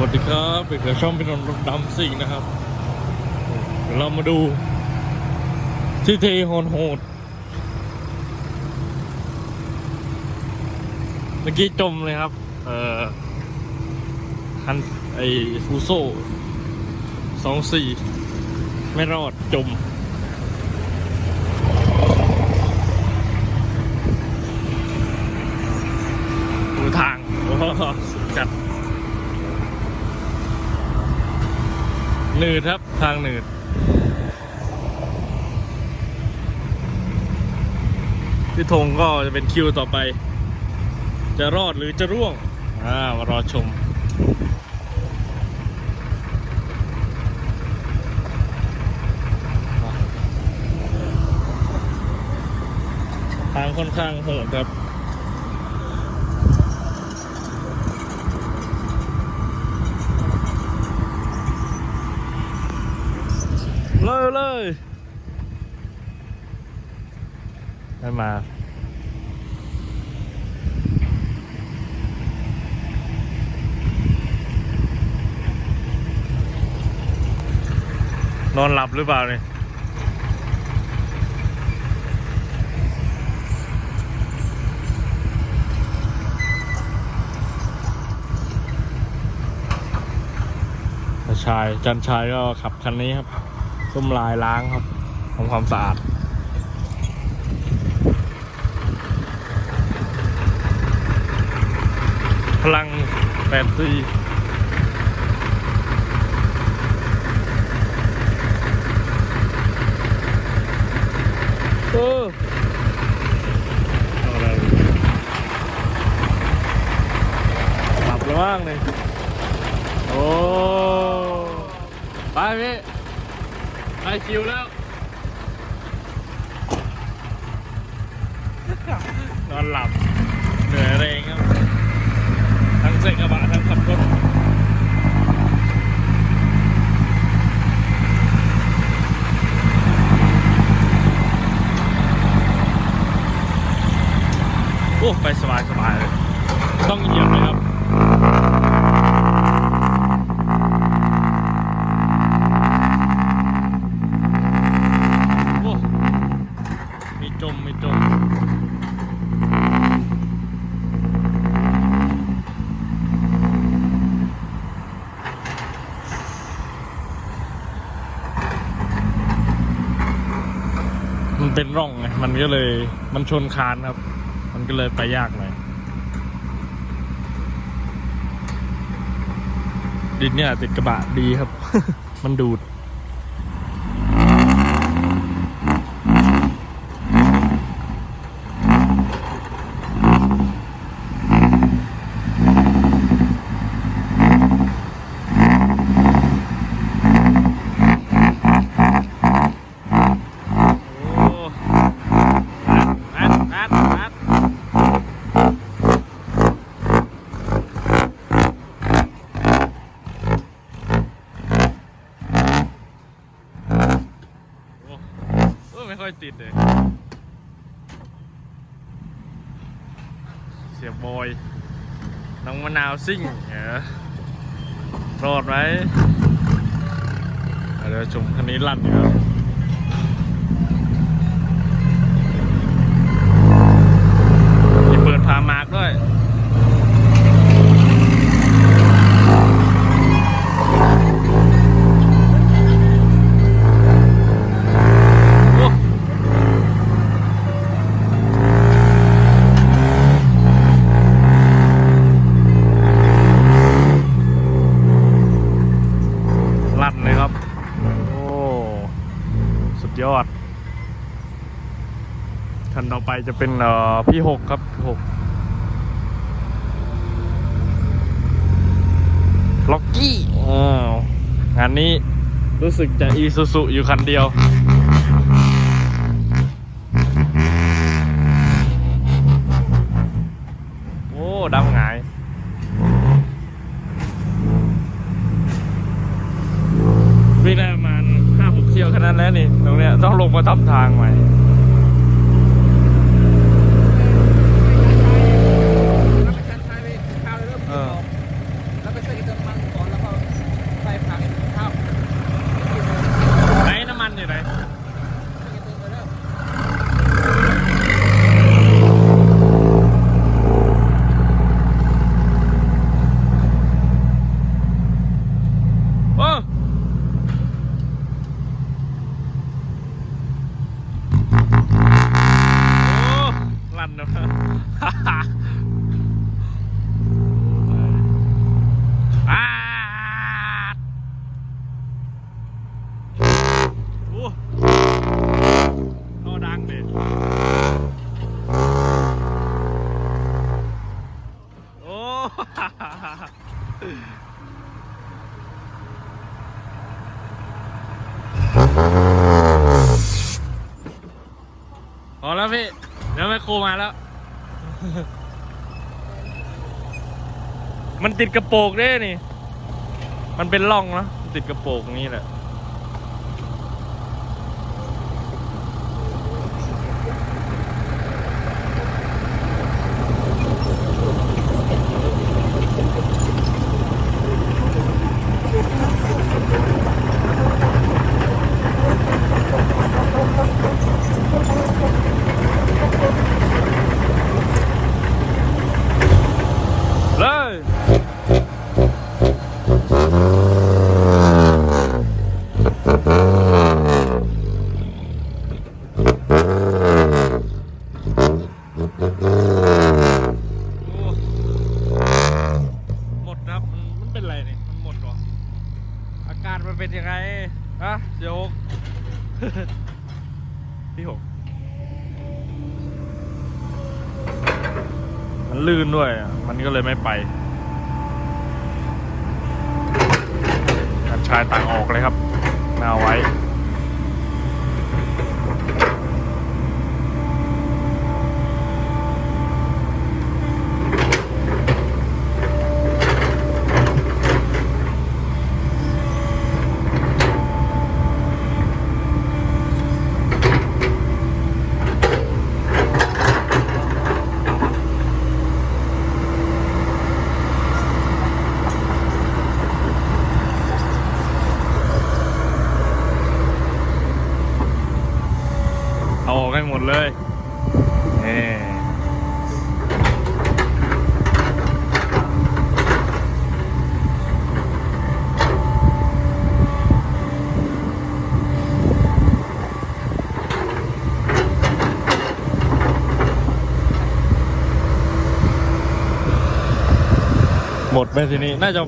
วัสดีครับเป็นช่องพี่นนท์รถดำซิ่งนะครับ เรามาดู ที่เทโหดโหด เมื่อกี้จมเลยครับ เอ่อคันไอฟูโซ่สองสี่ไม่รอดจม ดูทางโอ้โหสุดจัด หนืดครับทางหนืดพี่ธงก็จะเป็นคิวต่อไป จะรอดหรือจะร่วงอ่ามารอชมทางค่อนข้างโหดครับ เลยเลยไม่มานอน หลับหรือเปล่าเนี่ยชาย จันชายก็ขับคันนี้ครับ ส้มลายล้างครับทำความสะอาดพลังแปดซีเออเอาอะไรหลับแล้วบ้างเลยโอ้ ไปพี่ ไปคิวแล้ว นอนหลับ เหนื่อยแรงครับ ทั้งเซ็กกระบะทั้งขับรถโอ้ไปสบายสบายเลย ต้องเหยียบ เป็นร่องไงมันก็เลยมันชนคานครับ มันก็เลยไปยากหน่อยดินเนี่ยติดกระบะดีครับ มันดูด โอ้แอดแอดแอดโอ้เออ ไม่ค่อยติดเลย เสียบอย น้องมะนาวซิ่งเหรอรอดไหมเดี๋ยวชมคันนี้ลั่นดีกว่ามีเปิดพามาร์กด้วย อด คันต่อไปจะเป็นพี่หกครับหกล็อกกี้อ้าวงานนี้รู้สึกจะอีซูซุอยู่คันเดียวโอ้ดำหงาย วิ่งได้ประมาณ ห้าหกเที่ยวแค่นั้นแล้วนี่ตรงเนี้ยต้องลงมาทำทางใหม่ แล้วไปชันชายไปข้าวเริ่ม เออ แล้วไปช่วยกินน้ำมันก่อนเรา พอแล้วพี่ เดี๋ยวแมาแล้ว มันติดกระโปรงได้นี่ มันเป็นร่องเนะติดกระโปรงนี่แหละ หมดครับ มันเป็นไรเนี่ย มันหมดหรอ อาการมันเป็นยังไงฮะเดี๋ยวพี่หกมันลื่นด้วย มันก็เลยไม่ไปการ ชายต่างออกเลยครับไม่เอาไว้ เอาออกให้หมด เลยนี่หมดไหมทีนี้น่าจะ